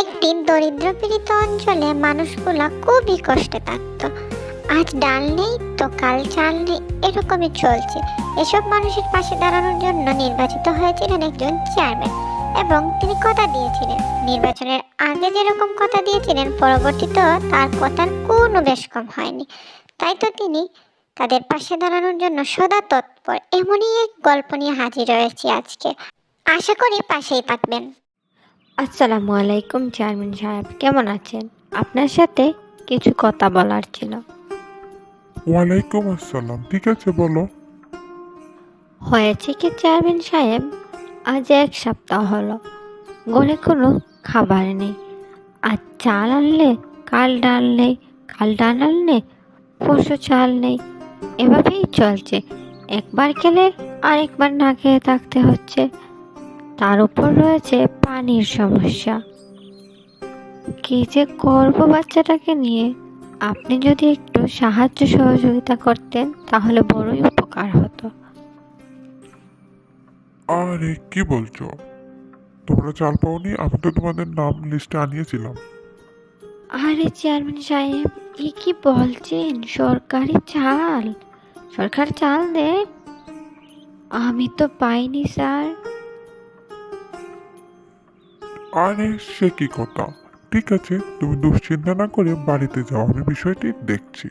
একটি দরিদ্র পীড়িত অঞ্চলে মানুষগুলা খুবই কষ্টে থাকতো। আজ ডাল নেই তো কাল চাল নেই, এরকমই চলছে। এসব মানুষের পাশে দাঁড়ানোর জন্য নির্বাচিত হয়েছিলেন একজন চেয়ারম্যান এবং তিনি কথা দিয়েছিলেন। নির্বাচনের আগে যেরকম কথা দিয়েছিলেন পরবর্তীতেও তার কথার কোনো বেশ কম হয়নি। তাই তো তিনি তাদের পাশে দাঁড়ানোর জন্য সদা তৎপর, এমনই এক গল্প নিয়ে হাজির হয়েছি আজকে। আশা করি পাশেই থাকবেন। আসসালামু আলাইকুম চেয়ারম্যান সাহেব কেমন আছেন? আপনার সাথে কিছু কথা বলার ছিল। ওয়ালাইকুম আসসালাম ঠিক আছে বলো। হয়েছে কি চেয়ারম্যান সাহেব? আজ এক সপ্তাহ হলো ঘরে কোনো খাবার নেই। আজ চাল আনলে কাল ডাল নেই কাল ডাল আনলে পরশু চাল নেই। এভাবেই চলছে একবার খেলে আরেকবার না খেয়ে থাকতে হচ্ছে। তার উপর রয়েছে পানির সমস্যা। কি যে করব বাচ্চাটাকে নিয়ে? আপনি যদি একটু সাহায্য সহযোগিতা করতেন তাহলে বড়ই উপকার হতো। আরে কি বলছো? তোমরা চাল পাওনি? আমি তো তোমাদের নাম লিস্টে আনিয়েছিলাম। আরে চেয়ারম্যান সাহেব এ কি বলছেন? সরকারি চাল? সরকার চাল দেয় আমি তো পাইনি স্যার। আরে সে কি কথা? ঠিক আছে তুমি দুশ্চিন্তা না করে বাড়িতে যাও আমি বিষয়টি দেখছি।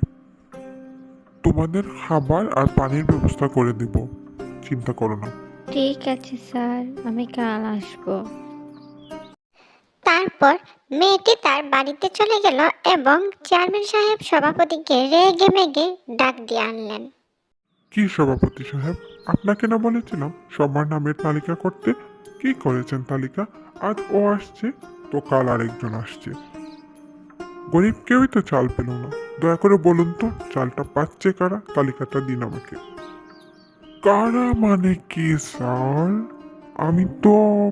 তোমাদের খাবার আর পানির ব্যবস্থা করে দেব। চিন্তা করো না। ঠিক আছে স্যার। আমি কাল আসব। তারপর মেয়েটি তার বাড়িতে চলে গেল এবং চেয়ারম্যান সাহেব সভাপতিকে রেগে মেগে ডাক দিয়ে আনলেন। কি সভাপতি সাহেব? আপনাকে না বলেছিলাম সবার নামের তালিকা করতে কি করেছেন তালিকা? আজ ও আসছে, তো কাল আরেকজন আসছে। গরিব কেউই তো চাল পেল না। দয়া করে বলুন তো, চালটা পাচ্ছে কারা? তালিকাটা দিন আমাকে। কারা মানে কি, স্যার? আমি তো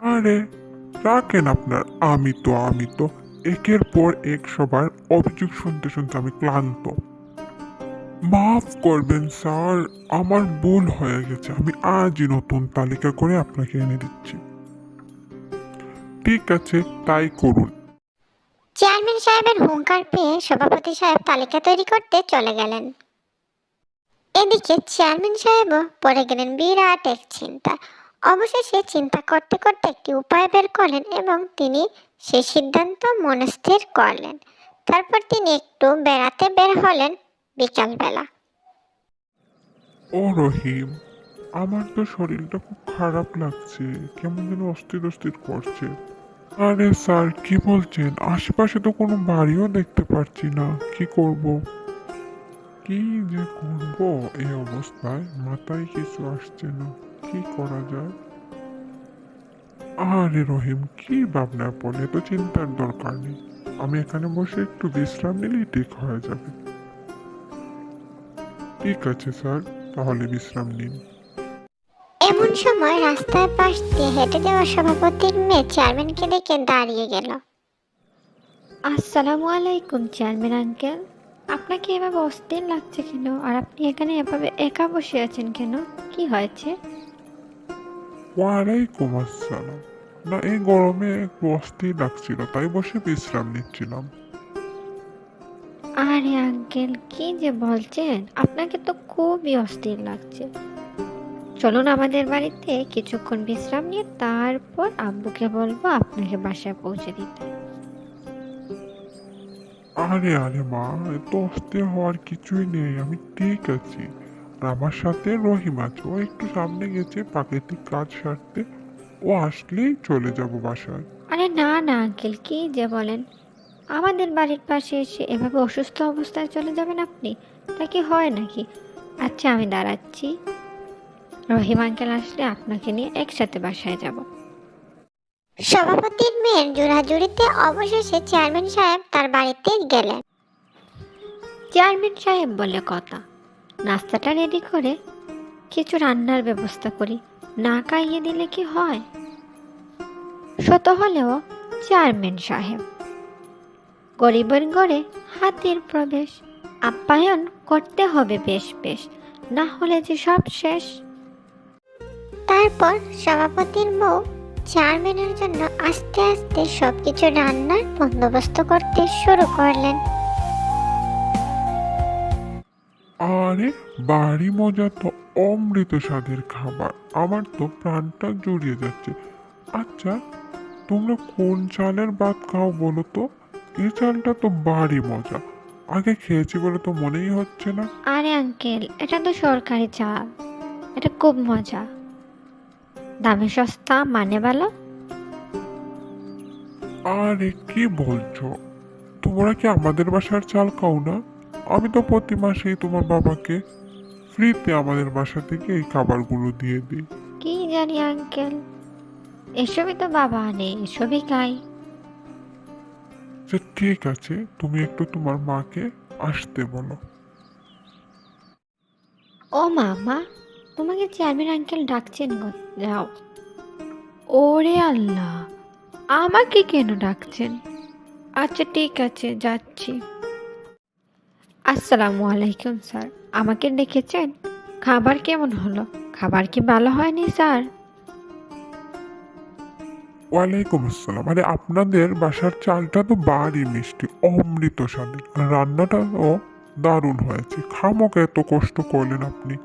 আরে, রাখেন আপনার। আমি তো আমি তো। একের পর এক সবার অভিযোগ শুনতে শুনতে আমি ক্লান্ত। মাফ করবেন স্যার, আমার ভুল হয়ে গেছে। আমি আজই নতুন তালিকা করে আপনাকে এনে দিচ্ছি। ঠিক আছে, তাই করুন। চেয়ারম্যান সাহেবের হুঙ্কার পেয়ে সভাপতি সাহেব তালিকা তৈরি করতে চলে গেলেন। এদিকে চেয়ারম্যান সাহেবও পড়ে গেলেন বিরাট এক চিন্তা। অবশেষে চিন্তা করতে করতে একটি উপায় বের করলেন এবং তিনি সেই সিদ্ধান্ত মনস্থির করলেন। তারপর তিনি একটু বেড়াতে বের হলেন বিকালবেলা। ও রহিম, আমার তো শরীরটা খুব খারাপ লাগছে, কেমন যেন অস্থির অস্থির করছে। আরে স্যার, কি বলছেন? আশেপাশে তো কোনো বাড়িও দেখতে পাচ্ছি না, কি করব? কি যে করব? এই অবস্থায় মাথায় কিছু আসছে না, কি করা যায়? আরে রহিম, কি ভাবনা পড়ে তো চিন্তার দরকার নেই। আমি এখানে বসে একটু বিশ্রাম নিলেই ঠিক হয়ে যাবে। ঠিক আছে স্যার। তাহলে বিশ্রাম নিন। এমন সময় রাস্তার পাশ দিয়ে হেঁটে যাওয়া সভাপতির মেয়ে চেয়ারম্যানকে দেখে দাঁড়িয়ে গেল। আসসালামু আলাইকুম চেয়ারম্যান আঙ্কেল। আপনাকে এভাবে অস্থির লাগছে কেন? আর আপনি এখানে এভাবে একা বসে আছেন কেন? কি হয়েছে? ওয়ালাইকুম আসসালাম। না এই গরমে একটু অস্থির লাগছিল তাই বসে বিশ্রাম নিচ্ছিলাম। আরে আঙ্কেল কি যে বলছেন? আপনাকে তো খুবই অস্থির লাগছে। চলুন আমাদের বাড়িতে কিছুক্ষণ বিশ্রাম নিয়ে তারপর আব্বুকে বলব আপনাকে বাসায় পৌঁছে দিতে। আরে আরে মা এত অস্থির হওয়ার কিছুই নেই আমি ঠিক আছি। আর আমার সাথে রহিম আছে ও একটু সামনে গেছে প্রাকৃতিক কাজ সারতে। ও আসলেই চলে যাব বাসায়। আরে না না আঙ্কেল কি যে বলেন। আমাদের বাড়ির পাশে এসে এভাবে অসুস্থ অবস্থায় চলে যাবেন আপনি? তা কি হয় নাকি? আচ্ছা আমি দাঁড়াচ্ছি। রহিম আঙ্কেল আসলে আপনাকে নিয়ে একসাথে বাসায় যাব। সভাপতির মেয়ের জোড়াজুড়িতে অবশেষে চেয়ারম্যান সাহেব তার বাড়িতে গেলেন। চেয়ারম্যান সাহেব বলে কথা। নাস্তাটা রেডি করে কিছু রান্নার ব্যবস্থা করি। না খাইয়ে দিলে কি হয়? শত হলেও চেয়ারম্যান সাহেব গরিবের ঘরে হাতির প্রবেশ। আপ্যায়ন করতে হবে বেশ বেশ না হলে যে সব শেষ। তারপর সভাপতির বউ চেয়ারম্যানের জন্য আস্তে আস্তে সবকিছু রান্নার বন্দোবস্ত করতে শুরু করলেন। আরে বাড়ি মজা তো অমৃত স্বাদের খাবার। আমার তো প্রাণটা জুড়িয়ে যাচ্ছে। আচ্ছা তোমরা কোন চালের ভাত খাও বলো তো? এই চালটা তো বাড়ি মজা। আগে খেয়েছি বলে তো মনেই হচ্ছে না। আরে আঙ্কেল এটা তো সরকারি চাল এটা খুব মজা। দামে সস্তা মানে ভালো? আরে কি বলছো? তোমরা কি আমাদের বাসার চাল খাও না? আমি তো প্রতি মাসেই তোমার বাবাকে ফ্রিতে আমাদের বাসা থেকে এই খাবারগুলো দিয়ে দিই। কি জানি আঙ্কেল এসবই তো বাবা আনে এসবই খাই যে ঠিক আছে, তুমি একটু তোমার মাকে আসতে বলো। ও মামা, তোমাকে চেয়ারম্যান আঙ্কেল ডাকছেন যাও। ওরে আল্লাহ, আমাকে কেন ডাকছেন? আচ্ছা ঠিক আছে, যাচ্ছি। আসসালামু আলাইকুম, স্যার। আমাকে ডেকেছেন? খাবার কেমন হলো? খাবার কি ভালো হয়নি, স্যার? ওয়ালাইকুম আসসালাম। আরে আপনাদের বাসার চালটা তো বাড়ি মিষ্টি, অমৃত স্বাদের। রান্নাটাও দারুণ হয়েছে। খামোকে, এত কষ্ট করলেন আপনি।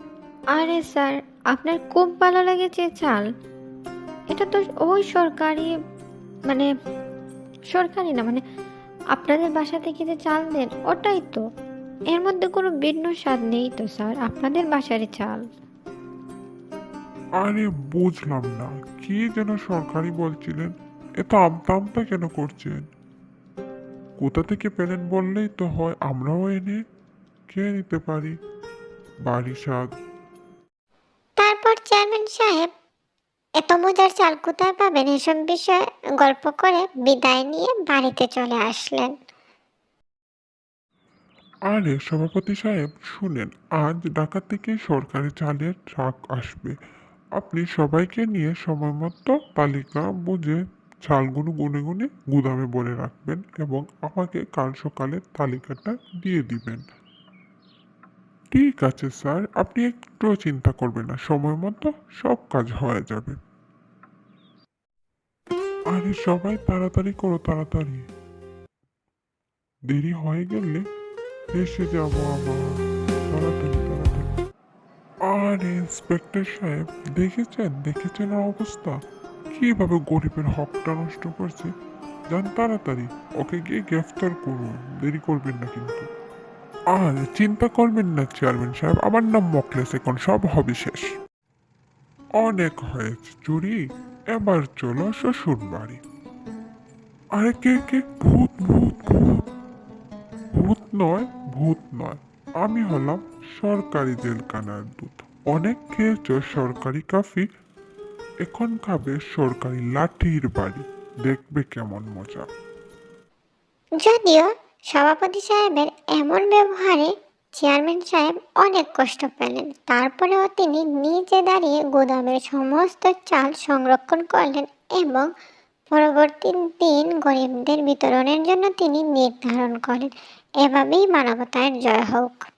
আরে স্যার, আপনার খুব ভালো লেগেছে চাল। এটা তো ওই সরকারি মানে সরকারি না মানে আপনাদের বাসা থেকে যে চাল দেন, ওটাই তো। এর মধ্যে কোনো ভিন্ন স্বাদ নেই তো, স্যার। আপনাদের বাসারই চাল। আরে বুঝলাম না কি যেন সরকারি বলছিলেন এত আমতা কেন করছেন? কোথা থেকে পেলেন বললেই তো হয় আমরাও এনে খেয়ে নিতে পারি। বাড়ি স্বাদ। তারপর চেয়ারম্যান সাহেব এত মজার চাল কোথায় পাবেন এসব বিষয়ে গল্প করে বিদায় নিয়ে বাড়িতে চলে আসলেন। আরে সভাপতি সাহেব শুনেন আজ ঢাকা থেকে সরকারি চালের ট্রাক আসবে। আপনি সবাইকে নিয়ে সময় মতো তালিকা বুঝে চালগুলো গুনে গুনে গুদামে ভরে রাখবেন এবং আমাকে কাল সকালে তালিকাটা দিয়ে দিবেন। ঠিক আছে, স্যার। আপনি একটু চিন্তা করবেন না সময় মতো সব কাজ হয়ে যাবে। আরে সবাই তাড়াতাড়ি করো, তাড়াতাড়ি। দেরি হয়ে গেলে এসে যাব আবার। তাড়াতাড়ি। আর ইন্সপেক্টর সাহেব, দেখেছেন? দেখেছেন ওর অবস্থা? কীভাবে গরিবের হকটা নষ্ট করছে? যান তাড়াতাড়ি, ওকে গিয়ে গ্রেফতার করুন। দেরি করবেন না কিন্তু। আর চিন্তা করবেন না, চেয়ারম্যান সাহেব, আমার নাম মকলেস এখন, সব হবে শেষ। অনেক হয়েছে, চুরি। এবার চলো শ্বশুর বাড়ি। আরে কে কে? ভূত ভূত ভূত। ভূত নয় ভূত নয়। আমি হলাম সরকারি জেলখানার দূত। অনেক খেয়েছ সরকারি কাফি। এখন খাবে সরকারি লাঠির বাড়ি। দেখবে কেমন মজা। যদিও সভাপতি সাহেবের এমন ব্যবহারে চেয়ারম্যান সাহেব অনেক কষ্ট পেলেন। তারপরেও তিনি নিজে দাঁড়িয়ে গুদামের সমস্ত চাল সংরক্ষণ করলেন এবং পরবর্তী দিন গরিবদের বিতরণের জন্য তিনি নির্ধারণ করেন। এভাবেই মানবতার জয় হোক।